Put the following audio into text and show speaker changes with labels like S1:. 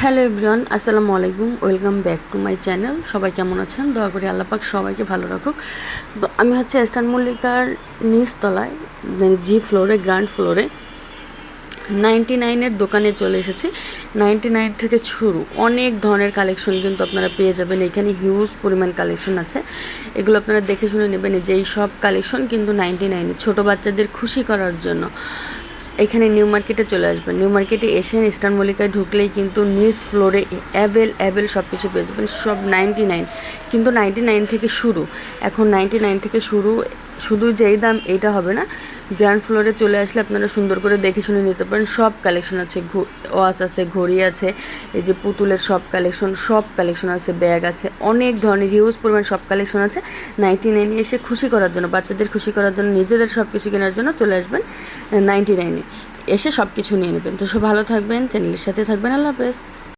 S1: Hello everyone, আসসালামু আলাইকুম, welcome back to my channel. সবাই কেমন আছেন? দয়া করে আল্লাপাক সবাইকে ভালো রাখুক। তো আমি হচ্ছে স্টান মল্লিকার নিচতলায় জি ফ্লোরে গ্রাউন্ড ফ্লোরে নাইনটি নাইনের দোকানে চলে এসেছি। নাইনটি নাইন থেকে শুরু, অনেক ধরনের কালেকশন কিন্তু আপনারা পেয়ে যাবেন। এখানে হিউজ পরিমাণ কালেকশন আছে। এগুলো আপনারা দেখে শুনে নেবেন যে এই সব কালেকশন কিন্তু নাইনটি নাইনে ছোটো বাচ্চাদের খুশি করার জন্য। এখানে নিউ মার্কেটে চলে আসবেন। নিউ মার্কেটে এসে ইস্টার্ন মল্লিকায় ঢুকলেই কিন্তু নিজ ফ্লোরে অ্যাভেল অ্যাভেল সব কিছু পেয়ে যাবেন। সব নাইনটি নাইন কিন্তু নাইনটি নাইন থেকে শুরু। এখন নাইনটি নাইন থেকে শুরু, শুধু যেই দাম, এটা হবে না। গ্রাউন্ড ফ্লোরে চলে আসলে আপনারা সুন্দর করে দেখে শুনে নিতে পারেন। সব কালেকশন আছে ওয়াশ আছে, ঘড়ি আছে, এই যে পুতুলের সব কালেকশন সব কালেকশন আছে ব্যাগ আছে, অনেক ধরনের হিউজ পরিমাণ সব কালেকশন আছে। নাইনটি নাইনে এসে খুশি করার জন্য, বাচ্চাদের খুশি করার জন্য, নিজেদের সব কিছু কেনার জন্য চলে আসবেন নাইনটি নাইনে এসে সব কিছু নিয়ে নেবেন। তো সব ভালো থাকবেন চ্যানেলের সাথে থাকবেন। আল্লাহ হাফেজ।